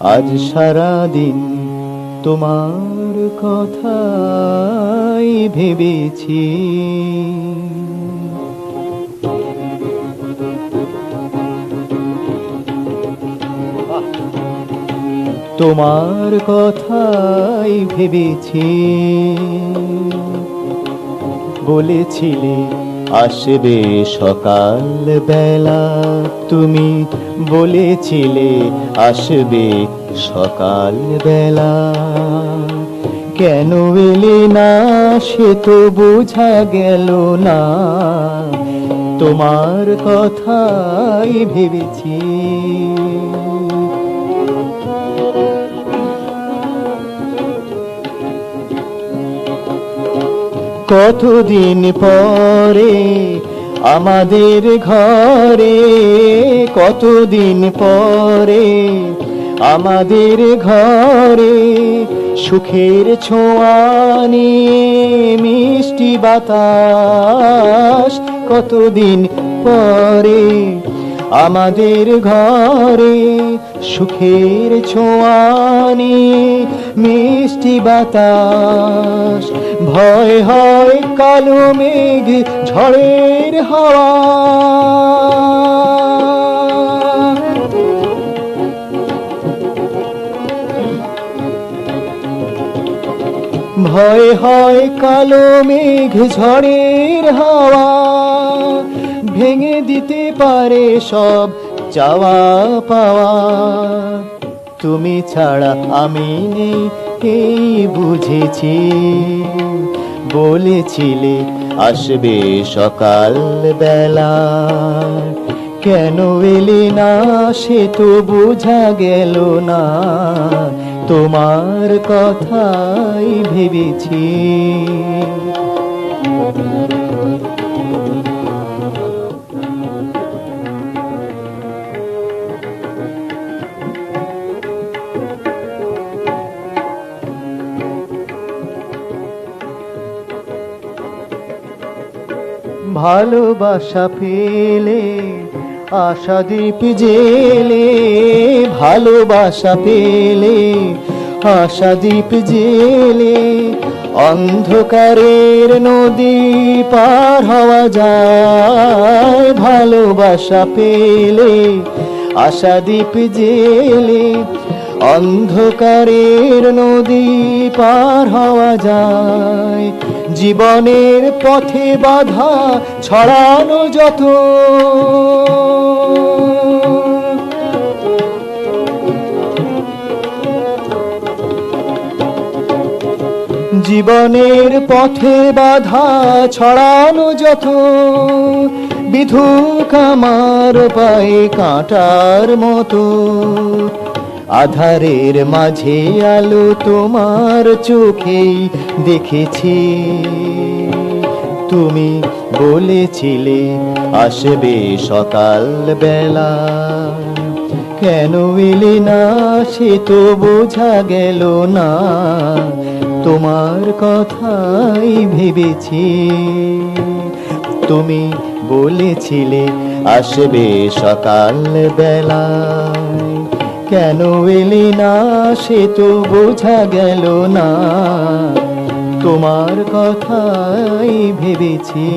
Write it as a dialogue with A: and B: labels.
A: আজ সারাদিন তোমার কথাই ভেবেছি। তোমার কথাই ভেবেছি। বলেছিলে আসবে সকাল বেলা তুমি বলেছিলে আসবে সকাল বেলা কেন এলে না সে তো বোঝা গেল না। তোমার কথাই ভেবেছি। কতদিন পরে আমাদের ঘরে? কতদিন পরে আমাদের ঘরে সুখের ছোঁয়া নিয়ে মিষ্টি বাতাস? কতদিন পরে আমাদের ঘরে সুখের ছোঁয়া নিয়ে মিষ্টি বাতাস। ভয় হয় কালো মেঘ, ঝড়ের হাওয়া। ভয় হয় কালো মেঘ, ঝড়ের হাওয়া। ভেঙে দিতে পারে সব চাওয়া পাওয়া। তুমি ছাড়া আমি নেই বুঝেছি। বলেছিলে, আসবে সকাল বেলা কেন এলে না, সে তো বোঝা গেল না। তোমার কথাই ভেবেছি। ভালোবাসা পেলে, আশা দীপ জেলে, ভালোবাসা পেলে, আশা দীপ জেলে, অন্ধকারের নদী পার হওয়া যায়, ভালোবাসা পেলে, আশা দীপ জেলে, অন্ধকারের নদী পার হওয়া যায়। জীবনের পথে বাধা ছড়ানো যত। জীবনের পথে বাধা ছড়ানো যত। বিধুক আমার পায়ে কাঁটার মতো। আধারের মাঝে আলো তোমার চোখেই দেখেছি। তুমি বলেছিলে, আসবে সকাল বেলা কেন এলে না, সে তো বোঝা গেল না। তোমার কথাই ভেবেছি। তুমি বলেছিলে, আসবে সকাল বেলা কেন এলি না সে তো বোঝা গেল না। তোমার কথাই ভেবেছি।